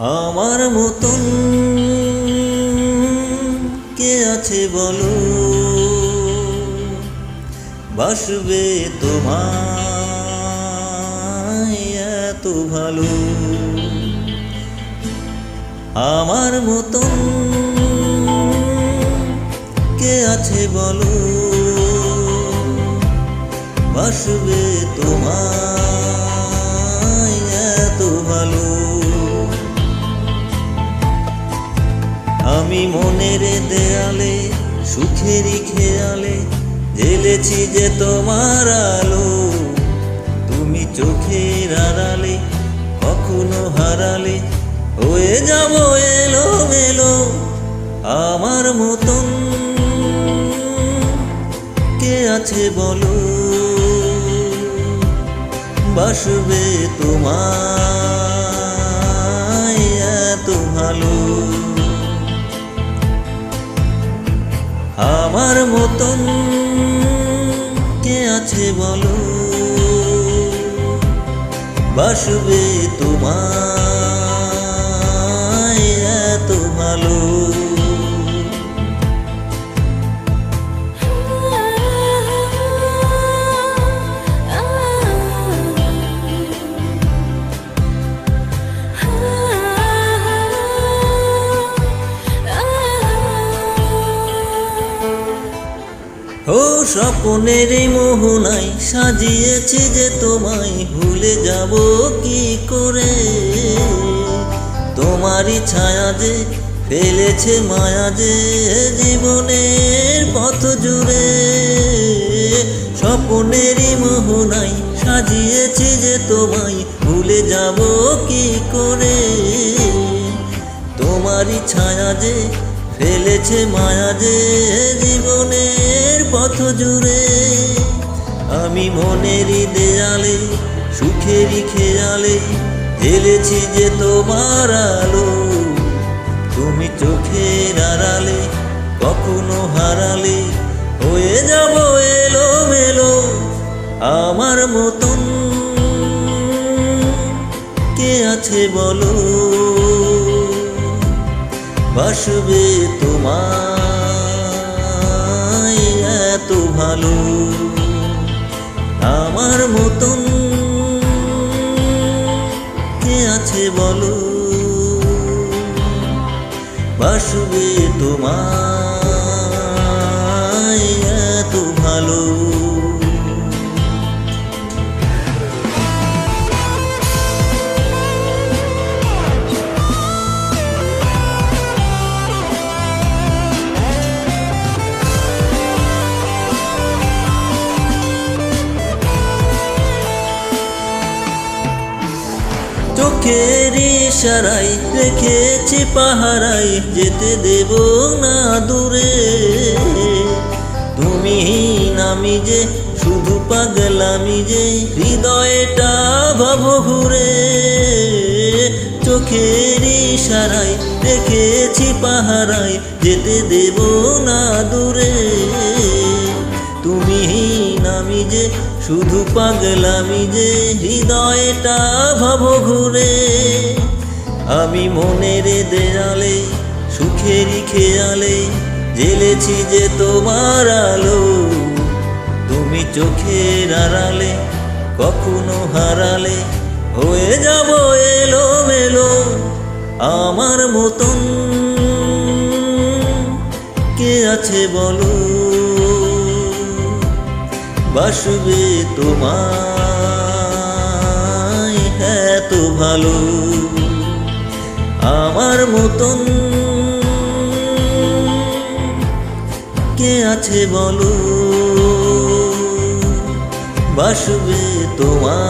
আমার মতন কে আছে বলো? বাসবে তোমায় এত ভালো। আমার মতন কে আছে বলো? বাসবে তোমায় এত ভালো। আমি মনের দেয়ালে সুখেরই খেয়ালে জেলেছি যে তোমার আলো। তুমি চোখের আড়ালে, কখনো হারালে, হয়ে যাব এলো মেলো আমার মতন। কে আছে বলো? বাসবে তোমায় এত ভালো। আমার মতন কে আছে বলো? বাসবে তোমায় এত ভালো। ও স্বপ্নের মোহনাই সাজিয়েছি যে তোমায় ভুলে যাব কি করে? তোমারই ছায়া যে ফেলেছে মায়া যে জীবনের পথ জুড়ে। স্বপ্নেরই মোহনাই সাজিয়েছি যে তোমায় ভুলে যাব কি করে? তোমারই ছায়া যে ফেলেছে মায়া যে জীবনের পথ জুড়ে আমি মনেরই দেয়ালে, সুখেরই খেয়ালে ঢেলেছি যে তোমার আলো। তুমি চোখের আড়ালে কখনো হারালে হয়ে যাব এলো মেলো আমার মতন। কে আছে বলো? বাসবে তোমায় এত ভালো আমার মতন। কে আছে বলো? বাসবে তোমায় চোখের ইশারাই রেখেছি পাহারাই যেতে দেব না দূরে। তুমি নামি যে, শুধু পাগলামি যে, হৃদয়টা ভাব ঘুরে চোখের ইশারাই রেখেছি পাহারাই যেতে দেব না দূরে। তুমি নামি যে শুধু পাগলামি যে হৃদয়টা ভাব ঘুরে আমি মনের দেয়ালে, সুখেরই খেয়ালে জেলেছি যে তোমার আলো। তুমি চোখের আড়ালে, কখনো হারালে, হয়ে যাব এলো মেলো আমার মতন। কে আছে বলো? বাসবে তোমায় এত ভালো। আমার মতন কে আছে বলো? বাসবে তোমায়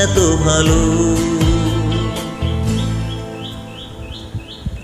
এত ভালো।